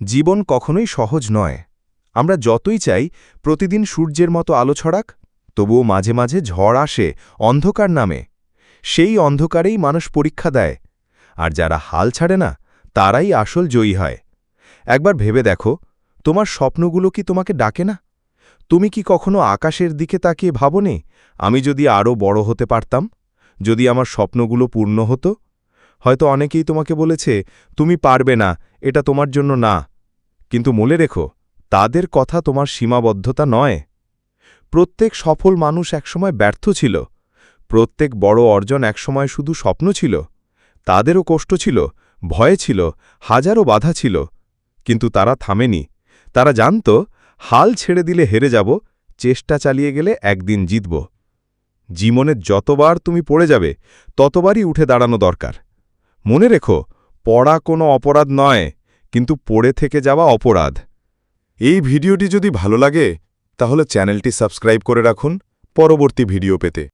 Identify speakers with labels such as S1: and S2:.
S1: জীবন কখনোই সহজ নয়। আমরা যতই চাই, প্রতিদিন সূর্যের মতো আলো ছড়াক, তবুও মাঝে মাঝে ঝড় আসে অন্ধকার নামে। সেই অন্ধকারেই মানুষ পরীক্ষা দেয়। আর যারা হাল ছাড়ে না, তারাই আসল জয়ী হয়। একবার ভেবে দেখো, তোমার স্বপ্নগুলো কি তোমাকে ডাকে না? তুমি কি কখনো আকাশের দিকে তাকিয়ে ভাবনি, আমি যদি আরও বড় হতে পারতাম? যদি আমার স্বপ্নগুলো পূর্ণ হতো? হয়তো অনেকেই তোমাকে বলেছে, তুমি পারবে না, এটা তোমার জন্য না। কিন্তু মনে রেখো, তাদের কথা তোমার সীমাবদ্ধতা নয়। প্রত্যেক সফল মানুষ একসময় ব্যর্থ ছিল। প্রত্যেক বড় অর্জন একসময় শুধু স্বপ্ন ছিল। তাদেরও কষ্ট ছিল, ভয় ছিল, হাজারো বাধা ছিল। কিন্তু তারা থামেনি। তারা জানত, হাল ছেড়ে দিলে হেরে যাব, চেষ্টা চালিয়ে গেলে একদিন জিতব। জীবনে যতবার তুমি পড়ে যাবে, ততবারই উঠে দাঁড়ানো দরকার। মনে রেখো, পড়া কোনো অপরাধ নয়। কিন্তু পড়ে থেকে যাওয়া অপরাধ।
S2: এই ভিডিওটি যদি ভালো লাগে, তাহলে চ্যানেলটি সাবস্ক্রাইব করে রাখুন। পরবর্তী ভিডিও পেতে।